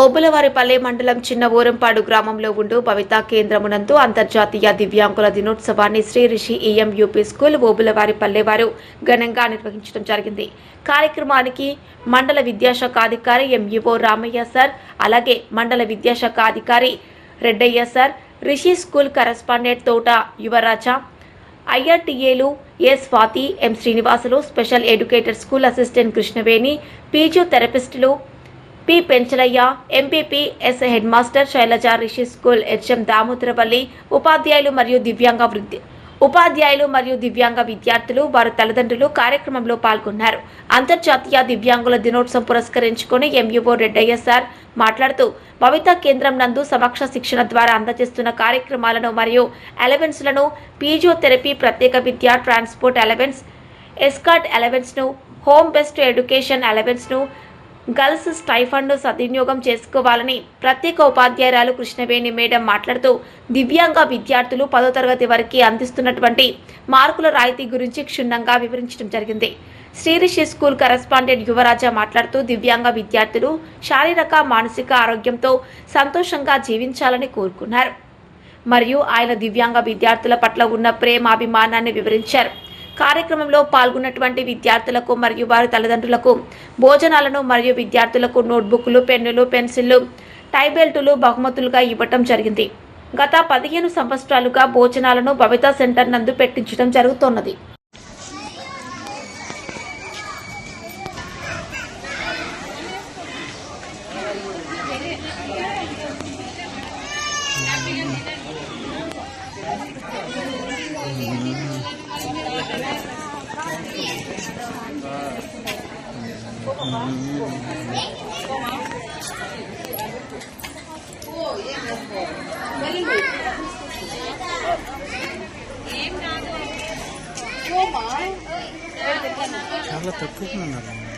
ఓబులవారిపల్లె మండలం చిన్న ఊరంపాడు గ్రామంలో ఉండు పవిత కేంద్రమునందు అంతర్జాతీయ దివ్యాంగుల దినోత్సవాన్ని Shri Rishi EM UP school Obulavaripalle వారు ఘనంగా నిర్వహించడం జరిగింది. కార్యక్రమానికి మండల విద్యాశాఖ అధికారి ఎంఈఓ రామయ్య సార్ అలాగే మండల విద్యాశాఖ అధికారి Reddaiah sir Rishi school correspondent Thota Yuvaraja ఐఆర్టీఏలు A Swathi M Srinivasulu special educator school assistant Krishnaveni ఫిజియోథెరపిస్టులు P. Penchalaiah MPPS head master Sailaja Rishi school HM Damodarapalli ఉపాధ్యాయులు మరియు దివ్యాంగ వృద్ధి. ఉపాధ్యాయులు మరియు దివ్యాంగ విద్యార్థులు వారి తల్లిదండ్రులు కార్యక్రమంలో పాల్గొన్నారు. అంతర్జాతీయ దివ్యాంగుల దినోత్సవం పురస్కరించుకుని ఎంయూఓ రెడ్డయ్య సార్ మాట్లాడుతూ భవిత కేంద్రం నందు సమక్ష శిక్షణ ద్వారా అందజేస్తున్న కార్యక్రమాలను మరియు అలవెన్స్లను పీజియోథెరపీ ప్రత్యేక విద్య ట్రాన్స్పోర్ట్ అలవెన్స్ ఎస్కాట్ అలవెన్స్ను హోమ్ బెస్ట్ ఎడ్యుకేషన్ అలవెన్స్ను గర్ల్స్ స్టైఫండ్ సద్వినియోగం చేసుకోవాలని ప్రత్యేక ఉపాధ్యాయురాలు కృష్ణవేణి మేడం మాట్లాడుతూ దివ్యాంగ విద్యార్థులు పదో తరగతి వరకు అందిస్తున్నటువంటి మార్కుల రాయితీ గురించి క్షుణ్ణంగా వివరించడం జరిగింది. శ్రీరిషి స్కూల్ కరెస్పాండెంట్ యువరాజా మాట్లాడుతూ దివ్యాంగ విద్యార్థులు శారీరక మానసిక ఆరోగ్యంతో సంతోషంగా జీవించాలని కోరుకున్నారు. మరియు ఆయన దివ్యాంగ విద్యార్థుల పట్ల ఉన్న ప్రేమాభిమానాన్ని వివరించారు. కార్యక్రమంలో పాల్గొన్నటువంటి విద్యార్థులకు మరియు వారి తల్లిదండ్రులకు భోజనాలను మరియు విద్యార్థులకు నోట్బుక్లు పెన్నులు పెన్సిళ్ళు టైబెల్టులు బహుమతులుగా ఇవ్వటం జరిగింది. గత పదిహేను సంవత్సరాలుగా భోజనాలను భవితా సెంటర్ నందు పెట్టించడం జరుగుతున్నది. చాలా తక్కువ ఉన్నారు.